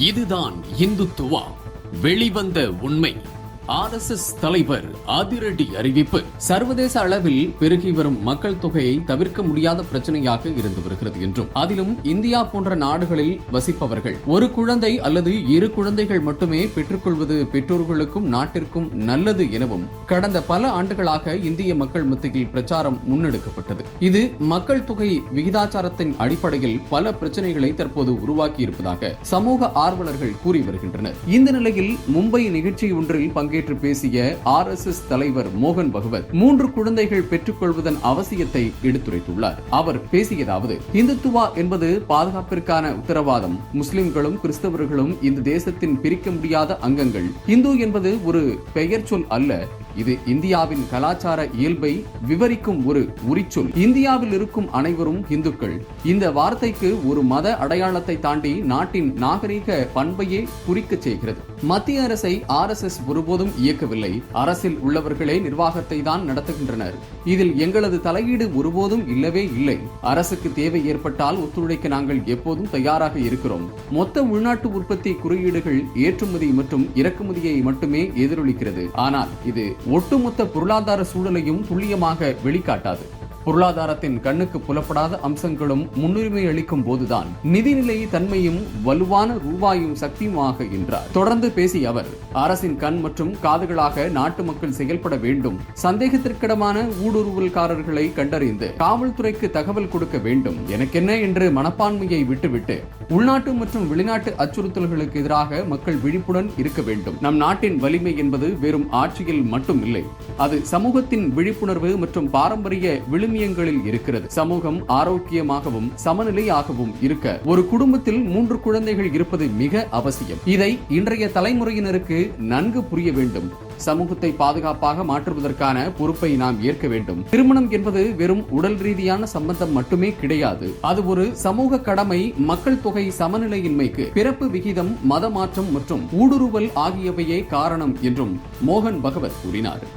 இதுதான் இந்துத்துவா வெளிவந்த உண்மை. ஆர் எஸ் எஸ் தலைவர் அதிரடி அறிவிப்பு. சர்வதேச அளவில் பெருகி வரும் மக்கள் தொகையை தவிர்க்க முடியாத பிரச்சனையாக இருந்து வருகிறது என்றும் அதிலும் இந்தியா போன்ற நாடுகளில் வசிப்பவர்கள் ஒரு குழந்தை அல்லது இரு குழந்தைகள் மட்டுமே பெற்றுக்கொள்வது பெற்றோர்களுக்கும் நாட்டிற்கும் நல்லது எனவும் கடந்த பல ஆண்டுகளாக இந்திய மக்கள் மத்தியில் பிரச்சாரம் முன்னெடுக்கப்பட்டது. இது மக்கள் தொகை விகிதாச்சாரத்தின் அடிப்படையில் பல பிரச்சனைகளை தற்போது உருவாக்கி இருப்பதாக சமூக ஆர்வலர்கள் கூறி வருகின்றனர். இந்த நிலையில் மும்பை நிகழ்ச்சி ஒன்றில் பங்கு பங்கேற்று பேசிய ஆர் எஸ் எஸ் தலைவர் மோகன் பகவத் மூன்று குழந்தைகள் பெற்றுக்கொள்வதன் அவசியத்தை எடுத்துரைத்துள்ளார். அவர் பேசியதாவது இந்துத்துவா என்பது பாதுகாப்பிற்கான உத்தரவாதம். முஸ்லிம்களும் கிறிஸ்தவர்களும் இந்த தேசத்தின் பிரிக்க முடியாத அங்கங்கள். இந்து என்பது ஒரு பெயர் சொல் அல்ல. இது இந்தியாவின் கலாச்சார இயல்பை விவரிக்கும் ஒரு உரிச்சொல். இந்தியாவில் இருக்கும் அனைவரும் இந்துக்கள். இந்த வார்த்தைக்கு ஒரு மத அடையாளத்தை தாண்டி நாட்டின் நாகரீக பண்பையே குறிக்கச் செய்கிறது. மத்திய அரசை ஆர் எஸ் எஸ் ஒருபோதும் இயக்கவில்லை. அரசில் உள்ளவர்களே நிர்வாகத்தை தான் நடத்துகின்றனர். இதில் எங்களது தலையீடு ஒருபோதும் இல்லவே இல்லை. அரசுக்கு தேவை ஏற்பட்டால் ஒத்துழைக்க நாங்கள் எப்போதும் தயாராக இருக்கிறோம். மொத்த உள்நாட்டு உற்பத்தி குறியீடுகள் ஏற்றுமதி மற்றும் இறக்குமதியை மட்டுமே எதிரொலிக்கிறது. ஆனால் இது ஒட்டுமொத்த பொருளாதார சூழலையும் துல்லியமாக வெளிக்காட்டாது. பொருளாதாரத்தின் கண்ணுக்கு புலப்படாத அம்சங்களும் முன்னுரிமை அளிக்கும் போதுதான் நிதிநிலை தன்மையும் வலுவான ரூபாயும் சக்தியுமாக என்றார். தொடர்ந்து பேசிய அவர் அரசின் கண் மற்றும் காதுகளாக நாட்டு மக்கள் செயல்பட வேண்டும். சந்தேகத்திற்கிடமான ஊடுருவல்காரர்களை கண்டறிந்து காவல்துறைக்கு தகவல் கொடுக்க வேண்டும். எனக்கென்ன? என்று மனப்பான்மையை விட்டுவிட்டு உள்நாட்டு மற்றும் வெளிநாட்டு அச்சுறுத்தல்களுக்கு எதிராக மக்கள் விழிப்புடன் இருக்க வேண்டும். நம் நாட்டின் வலிமை என்பது வெறும் ஆட்சியில் மட்டும் இல்லை அது சமூகத்தின் விழிப்புணர்வு மற்றும் பாரம்பரிய விழு விழுமியங்களில் இருக்கிறது. சமூகம் ஆரோக்கியமாகவும் சமநிலையாகவும் இருக்க ஒரு குடும்பத்தில் மூன்று குழந்தைகள் இருப்பது மிக அவசியம். இதை இன்றைய தலைமுறையினருக்கு நன்கு புரிய வேண்டும். சமூகத்தை பாதுகாப்பாக மாற்றுவதற்கான பொறுப்பை நாம் ஏற்க வேண்டும். திருமணம் என்பது வெறும் உடல் ரீதியான சம்பந்தம் மட்டுமே கிடையாது. அது ஒரு சமூக கடமை. மக்கள் தொகை சமநிலையின்மைக்கு பிறப்பு விகிதம் மத மாற்றம் மற்றும் ஊடுருவல் ஆகியவையே காரணம் என்றும் மோகன் பகவத் கூறினார்.